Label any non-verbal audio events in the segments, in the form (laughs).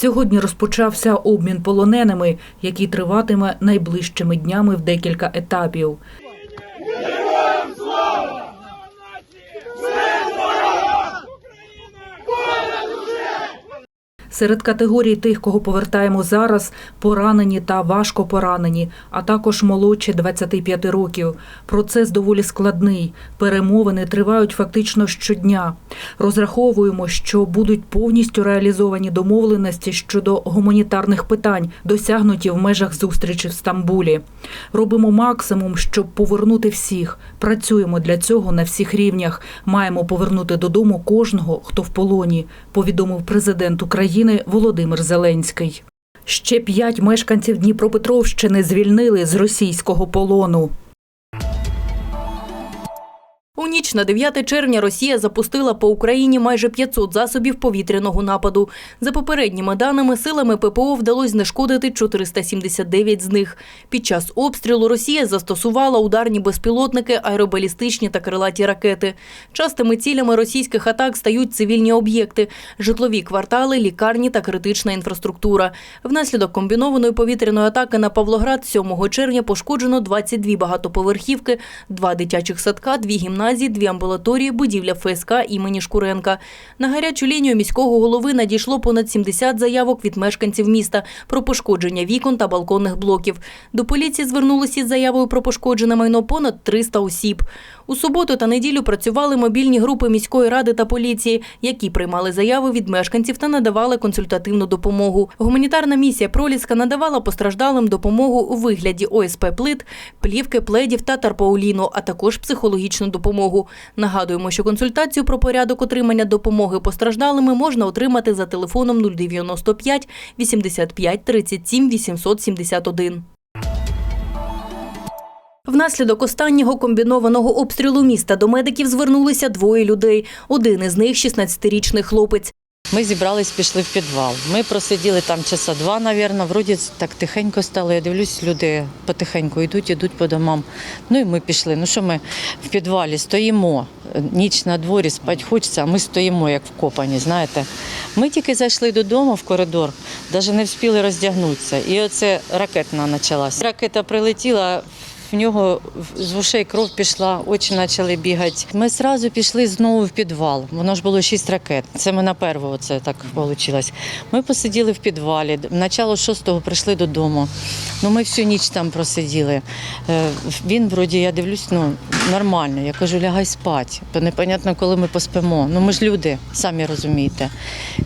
Сьогодні розпочався обмін полоненими, який триватиме найближчими днями в декілька етапів. Серед категорій тих, кого повертаємо зараз, поранені та важко поранені, а також молодші 25 років. Процес доволі складний. Перемовини тривають фактично щодня. Розраховуємо, що будуть повністю реалізовані домовленості щодо гуманітарних питань, досягнуті в межах зустрічі в Стамбулі. Робимо максимум, щоб повернути всіх. Працюємо для цього на всіх рівнях. Маємо повернути додому кожного, хто в полоні, повідомив президент України Володимир Зеленський. Ще п'ять мешканців Дніпропетровщини звільнили з російського полону. У ніч на 9 червня Росія запустила по Україні майже 500 засобів повітряного нападу. За попередніми даними, силами ППО вдалося знешкодити 479 з них. Під час обстрілу Росія застосувала ударні безпілотники, аеробалістичні та крилаті ракети. Частими цілями російських атак стають цивільні об'єкти, житлові квартали, лікарні та критична інфраструктура. Внаслідок комбінованої повітряної атаки на Павлоград 7 червня пошкоджено 22 багатоповерхівки, два дитячих садка, дві гімназії, дві амбулаторії, будівля ФСК імені Шкуренка. На гарячу лінію міського голови надійшло понад 70 заявок від мешканців міста про пошкодження вікон та балконних блоків. До поліції звернулися із заявою про пошкоджене майно понад 300 осіб. У суботу та неділю працювали мобільні групи міської ради та поліції, які приймали заяви від мешканців та надавали консультативну допомогу. Гуманітарна місія Проліска надавала постраждалим допомогу у вигляді ОСП плит, плівки, пледів та тарпауліну, а також психологічну допомогу. Нагадуємо, що консультацію про порядок отримання допомоги постраждалими можна отримати за телефоном 095 85 37 871. Внаслідок останнього комбінованого обстрілу міста до медиків звернулися двоє людей. Один із них – 16-річний хлопець. Ми зібрались, пішли в підвал. Ми просиділи там часа два, мабуть, вроді так тихенько стало. Я дивлюсь, люди потихеньку йдуть, йдуть по домам. Ну і ми пішли. Ну що ми в підвалі стоїмо, ніч на дворі, спати хочеться, а ми стоїмо, як вкопані, знаєте. Ми тільки зайшли додому в коридор, навіть не встигли роздягнутися. І оце ракетна почалася. Ракета прилетіла. В нього з ушей кров пішла, очі почали бігати. Ми одразу пішли знову в підвал. Воно ж було шість ракет. Це ми на перво це так вийшло. Ми посиділи в підвалі. Начало шостого прийшли додому. Ну, ми всю ніч там просиділи. Е, Він, вроді, я дивлюсь, ну нормально. Я кажу, лягай спати. Бо непонятно, коли ми поспимо. Ну ми ж люди, самі розумієте.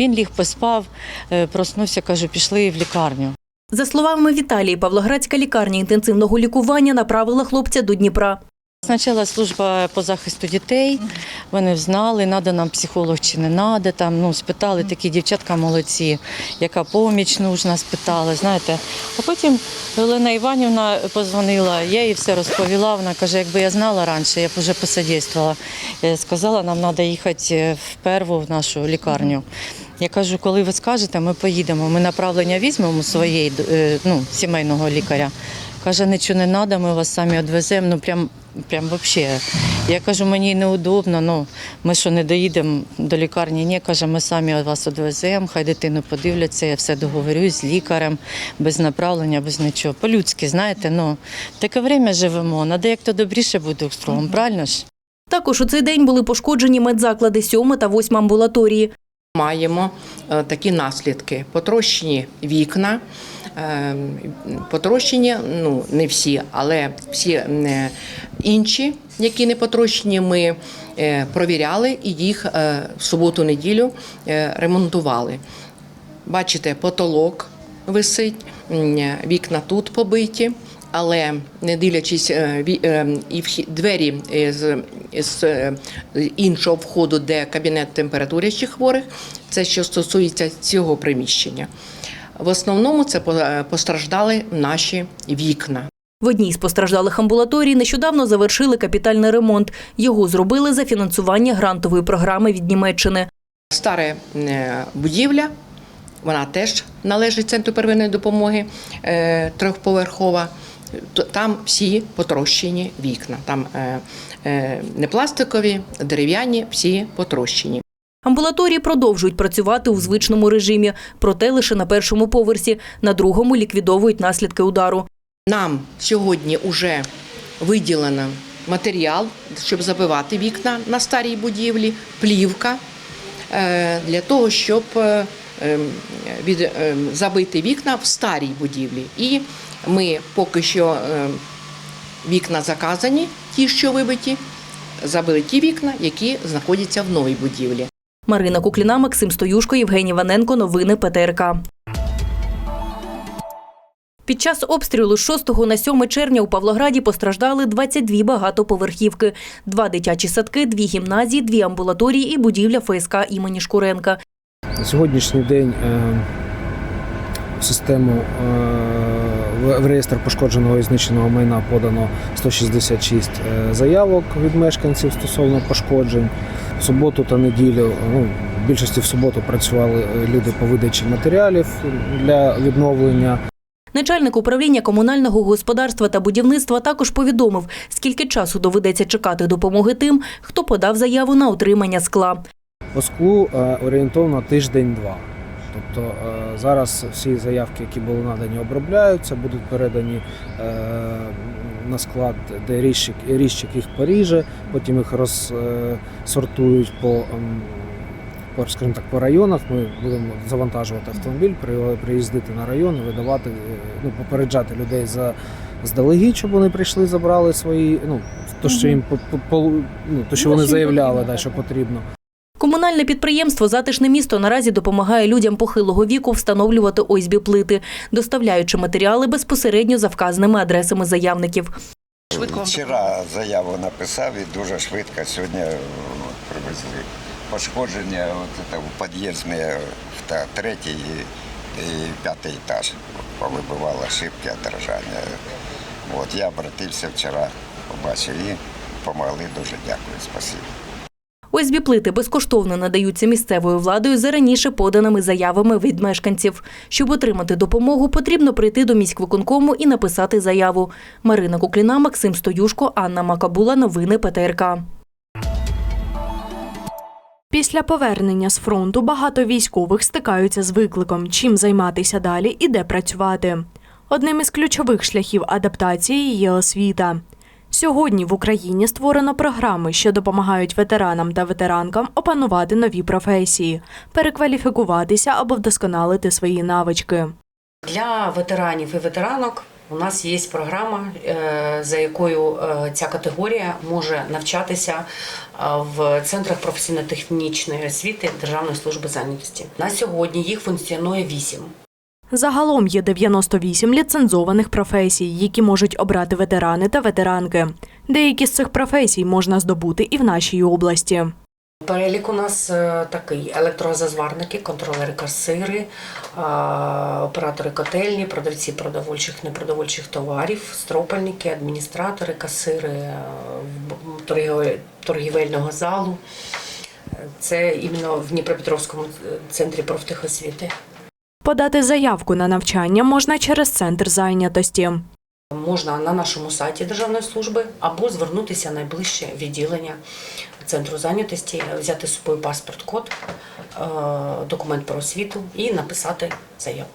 Він ліг поспав, е, проснувся, кажу, пішли в лікарню. За словами Віталії, Павлоградська лікарня інтенсивного лікування направила хлопця до Дніпра. Спочатку служба по захисту дітей, вони знали, треба нам психолог чи не треба. Там, ну, спитали такі дівчатка молодці, яка поміч нужна, спитали, знаєте. А потім Олена Іванівна позвонила, я їй все розповіла. Вона каже, якби я знала раніше, я б вже посодействувала. Е, Сказала, нам треба їхати в перву в нашу лікарню. Я кажу, коли ви скажете, ми поїдемо. Ми направлення візьмемо своєї е, ну, сімейного лікаря. Каже, нічого не треба, ми вас самі відвеземо. Ну прям, прям взагалі. Я кажу, мені неудобно, ну ми що не доїдемо до лікарні. Ні, каже, ми самі вас одвеземо, хай дитину подивляться, я все договорюсь з лікарем, без направлення, без нічого. По-людськи, знаєте, ну таке время живемо, надо як то добріше буде другом, правильно ж? Також у цей день були пошкоджені медзаклади 7 та 8 амбулаторії. Маємо е, такі наслідки: потрощені вікна, е, потрощені, ну не всі, але всі е, інші, які не потрощені, ми провіряли і їх в суботу-неділю ремонтували. Бачите, потолок висить, вікна тут побиті. Але не дивлячись е, е, і двері е, з, з іншого входу, де кабінет температурячих хворих, це що стосується цього приміщення. В основному це по- постраждали наші вікна. В одній з постраждалих амбулаторій нещодавно завершили капітальний ремонт. Його зробили за фінансування грантової програми від Німеччини. Стара будівля, вона теж належить центру первинної допомоги трьохповерхова. Там всі потрощені вікна. Там е, е, не пластикові, дерев'яні, всі потрощені. Амбулаторії продовжують працювати у звичному режимі, проте лише на першому поверсі, на другому ліквідовують наслідки удару. Нам сьогодні вже виділено матеріал, щоб забивати вікна на старій будівлі, плівка е, для того, щоб ем, ем, забити вікна в старій будівлі. І ми поки що ем, вікна заказані, ті, що вибиті, забили ті вікна, які знаходяться в новій будівлі. Марина Кукліна, Максим Стоюшко, Євгеній Ваненко. Новини ПТРК. Під час обстрілу з 6 на 7 червня у Павлограді постраждали 22 багатоповерхівки, два дитячі садки, дві гімназії, дві амбулаторії і будівля ФСК імені Шкуренка. На сьогоднішній день е, систему е, в- реєстр пошкодженого і знищеного майна подано 166 е, заявок від мешканців стосовно пошкоджень. В суботу та неділю, ну, в більшості в суботу працювали е, люди по видачі матеріалів для відновлення. Начальник управління комунального господарства та будівництва також повідомив, скільки часу доведеться чекати допомоги тим, хто подав заяву на отримання скла. По склу е, орієнтовно тиждень-два. Тобто е, зараз всі заявки, які були надані, обробляються, будуть передані е, на склад, де ріжчик, ріжчик їх поріже, потім їх розсортують по, ем, по, скажімо так, по районах. Ми будемо завантажувати автомобіль, при- приїздити на район, видавати, е, ну, попереджати людей за здалегідь, щоб вони прийшли, забрали свої, ну, то, що їм по, по- по- ну, то, що вони заявляли, да, що потрібно. Комунальне підприємство Затишне місто наразі допомагає людям похилого віку встановлювати ОСБ плити, доставляючи матеріали безпосередньо за вказаними адресами заявників. Вчора заяву написав і дуже швидко сьогодні привезли. Пошкодження от у в та- третій і, п'ятий етаж повибивало шибки держання. От я обратився вчора, побачив і допомогли. Дуже дякую, спасибо. ОСБ плити безкоштовно надаються місцевою владою за раніше поданими заявами від мешканців. Щоб отримати допомогу, потрібно прийти до міськвиконкому і написати заяву. Марина Кукліна, Максим Стоюшко, Анна Макабула. Новини ПТРК. Після повернення з фронту багато військових стикаються з викликом, чим займатися далі і де працювати. Одним із ключових шляхів адаптації є освіта. Сьогодні в Україні створено програми, що допомагають ветеранам та ветеранкам опанувати нові професії, перекваліфікуватися або вдосконалити свої навички. Для ветеранів і ветеранок у нас є програма, е, за якою е, ця категорія може навчатися е, в центрах професійно-технічної освіти Державної служби зайнятості. На сьогодні їх функціонує вісім. Загалом є 98 ліцензованих професій, які можуть обрати ветерани та ветеранки. Деякі з цих професій можна здобути і в нашій області. Перелік у нас е, такий: електрозазварники, контролери касири, е, оператори котельні, продавці продовольчих непродовольчих товарів, стропальники, адміністратори, касири е, торгівельного залу. Це іменно в Дніпропетровському центрі профтехосвіти. Подати заявку на навчання можна через центр зайнятості. Можна на нашому сайті Державної служби або звернутися в найближче відділення центру зайнятості, взяти з собою паспорт-код, е, документ про освіту і написати заяву.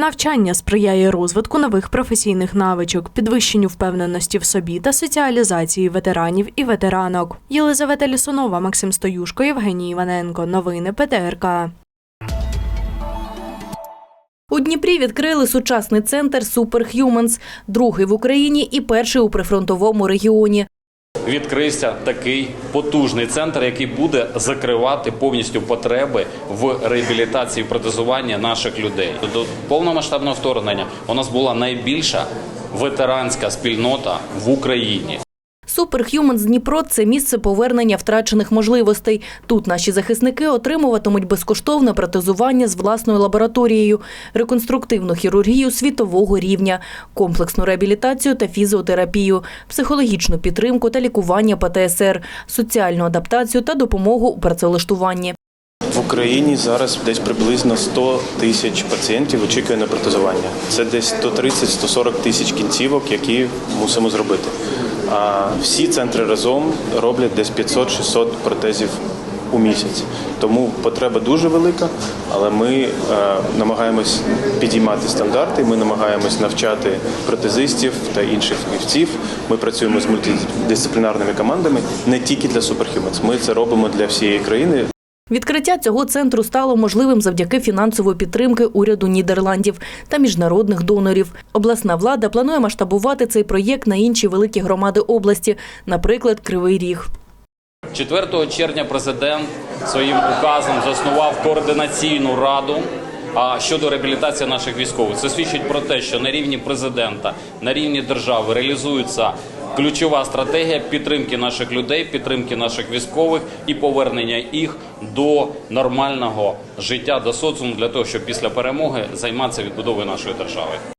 Навчання сприяє розвитку нових професійних навичок, підвищенню впевненості в собі та соціалізації ветеранів і ветеранок. Єлизавета Лісунова, Максим Стоюшко, Євгеній Іваненко. Новини ПТРК. У Дніпрі відкрили сучасний центр Superhumans, другий в Україні і перший у прифронтовому регіоні. відкрився такий потужний центр, який буде закривати повністю потреби в реабілітації і протезуванні наших людей. До повномасштабного вторгнення у нас була найбільша ветеранська спільнота в Україні. Superhumans Дніпро це місце повернення втрачених можливостей. Тут наші захисники отримуватимуть безкоштовне протезування з власною лабораторією, реконструктивну хірургію світового рівня, комплексну реабілітацію та фізіотерапію, психологічну підтримку та лікування ПТСР, соціальну адаптацію та допомогу у працевлаштуванні. В Україні зараз десь приблизно 100 тисяч пацієнтів очікує на протезування. Це десь 130-140 тисяч кінцівок, які мусимо зробити. А всі центри разом роблять десь 500-600 протезів у місяць. Тому потреба дуже велика, але ми е, намагаємось підіймати стандарти. Ми намагаємось навчати протезистів та інших фахівців. Ми працюємо з мультидисциплінарними командами не тільки для суперхімець. Ми це робимо для всієї країни. Відкриття цього центру стало можливим завдяки фінансової підтримки уряду Нідерландів та міжнародних донорів. Обласна влада планує масштабувати цей проєкт на інші великі громади області, наприклад, Кривий Ріг. 4 червня президент своїм указом заснував координаційну раду щодо реабілітації наших військових. Це свідчить про те, що на рівні президента, на рівні держави реалізується ключова стратегія підтримки наших людей, підтримки наших військових і повернення їх до нормального життя, до соціуму для того, щоб після перемоги займатися відбудовою нашої держави.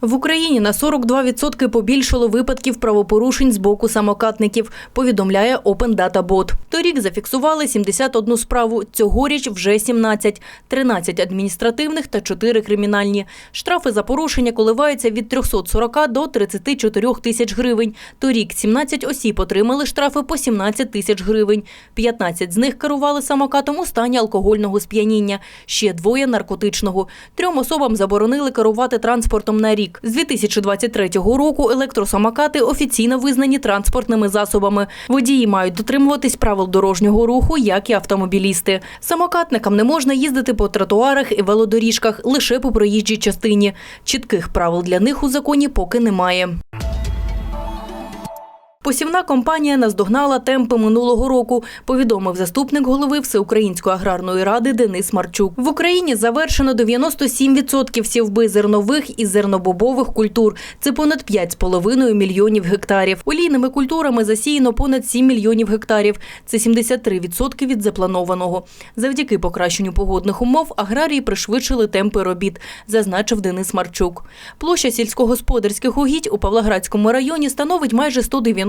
В Україні на 42% побільшало випадків правопорушень з боку самокатників, повідомляє Open Data Bot. Торік зафіксували 71 справу, цьогоріч вже 17, 13 адміністративних та 4 кримінальні. Штрафи за порушення коливаються від 340 до 34 тисяч гривень. Торік 17 осіб отримали штрафи по 17 тисяч гривень. 15 з них керували самокатом у стані алкогольного сп'яніння, ще двоє – наркотичного. Трьом особам заборонили керувати транспортом на рік. З 2023 року електросамокати офіційно визнані транспортними засобами. Водії мають дотримуватись правил дорожнього руху, як і автомобілісти. Самокатникам не можна їздити по тротуарах і велодоріжках лише по проїжджій частині. Чітких правил для них у законі поки немає. Посівна компанія наздогнала темпи минулого року, повідомив заступник голови Всеукраїнської аграрної ради Денис Марчук. В Україні завершено 97% сівби зернових і зернобобових культур. Це понад 5,5 мільйонів гектарів. Олійними культурами засіяно понад 7 мільйонів гектарів. Це 73% від запланованого. Завдяки покращенню погодних умов аграрії пришвидшили темпи робіт, зазначив Денис Марчук. Площа сільськогосподарських угідь у Павлоградському районі становить майже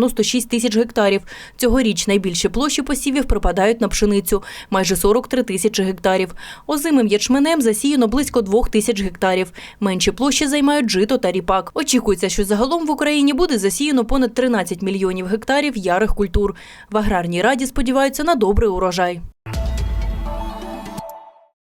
196 тисяч гектарів. Цьогоріч найбільші площі посівів припадають на пшеницю – майже 43 тисячі гектарів. Озимим ячменем засіяно близько 2 тисяч гектарів. Менші площі займають жито та ріпак. Очікується, що загалом в Україні буде засіяно понад 13 мільйонів гектарів ярих культур. В аграрній раді сподіваються на добрий урожай.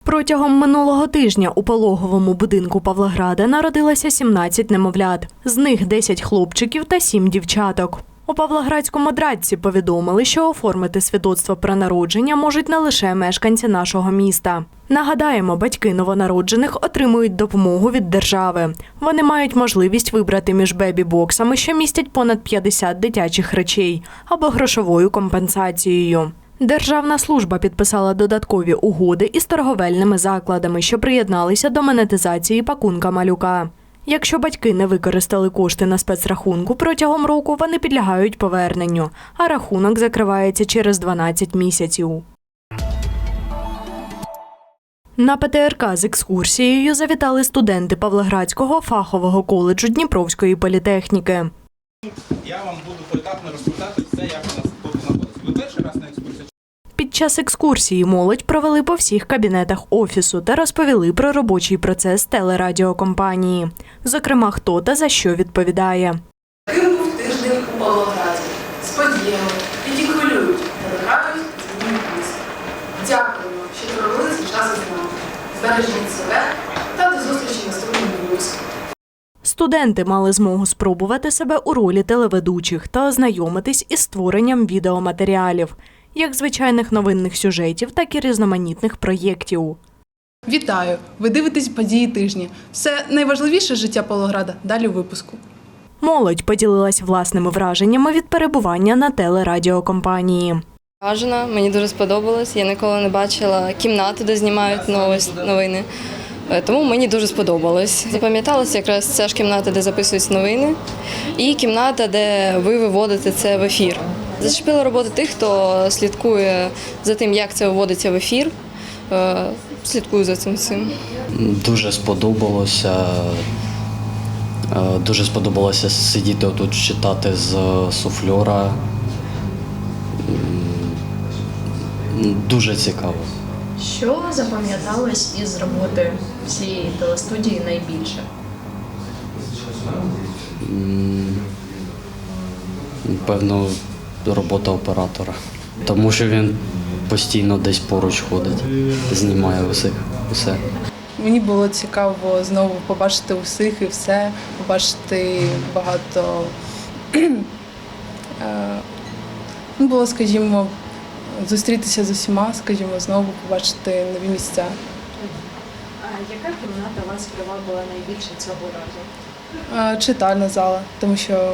Протягом минулого тижня у пологовому будинку Павлограда народилося 17 немовлят. З них 10 хлопчиків та 7 дівчаток. У Павлоградському драдці повідомили, що оформити свідоцтво про народження можуть не лише мешканці нашого міста. Нагадаємо, батьки новонароджених отримують допомогу від держави. Вони мають можливість вибрати між бебі-боксами, що містять понад 50 дитячих речей, або грошовою компенсацією. Державна служба підписала додаткові угоди із торговельними закладами, що приєдналися до монетизації пакунка малюка. Якщо батьки не використали кошти на спецрахунку протягом року, вони підлягають поверненню, а рахунок закривається через 12 місяців. На ПТРК з екскурсією завітали студенти Павлоградського фахового коледжу Дніпровської політехніки. Я вам буду поетапно розповідати все, як у нас тут знаходиться. Ви перший раз на екскурсії? Під час екскурсії молодь провели по всіх кабінетах офісу та розповіли про робочий процес телерадіокомпанії. Зокрема, хто та за що відповідає. Яким був тиждень у Павлограді з подіями, які хвилюють, надихають, змінюють місто. Дякуємо, що провели цей час із нами. Збережіть себе та до зустрічі наступному випуску. Студенти мали змогу спробувати себе у ролі телеведучих та ознайомитись із створенням відеоматеріалів, як звичайних новинних сюжетів, так і різноманітних проєктів. Вітаю! Ви дивитесь події тижні. Все найважливіше життя Павлограда далі у випуску. Молодь поділилась власними враженнями від перебування на телерадіокомпанії. Вражена, мені дуже сподобалось. Я ніколи не бачила кімнату, де знімають новини. Е, Тому мені дуже сподобалось. Запам'яталася якраз ця ж кімната, де записуються новини, і кімната, де ви виводите це в ефір. Зачепила роботу тих, хто слідкує за тим, як це виводиться в ефір. Е, Слідкую за цим всім. Дуже сподобалося. Е, Дуже сподобалося сидіти тут читати з суфльора. Дуже цікаво. Що запам'яталось із роботи всієї телестудії найбільше? Певно, робота оператора. тому що він постійно десь поруч ходить, знімає усіх усе. Мені було цікаво знову побачити усіх і все, побачити багато. (clears throat) е, Ну, було, скажімо, зустрітися з усіма, скажімо, знову побачити нові місця. А яка кімната вас привабила найбільше цього разу? Е, Читальна зала, тому що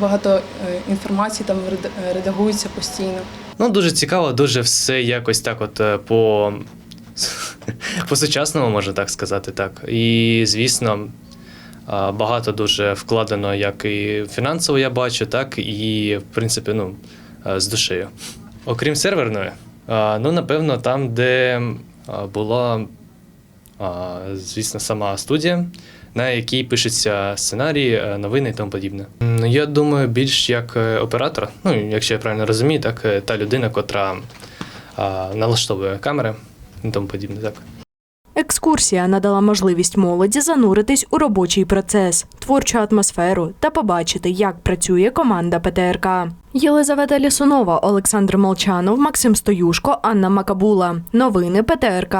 багато е, інформації там реда- редагується постійно. Ну, дуже цікаво, дуже все якось так, от е, по, (laughs) по сучасному, можна так сказати, так. І, звісно, багато дуже вкладено, як і фінансово я бачу, так і, в принципі, ну, е, з душею. Окрім серверної, ну, напевно, там, де була, звісно, сама студія, на якій пишуться сценарії, е, новини і тому подібне. Я думаю, більш як е, оператор, ну, якщо я правильно розумію, так, е, та людина, котра а, налаштовує камери і тому подібне, так. Екскурсія надала можливість молоді зануритись у робочий процес, творчу атмосферу та побачити, як працює команда ПТРК. Єлизавета Лісунова, Олександр Молчанов, Максим Стоюшко, Анна Макабула. Новини ПТРК.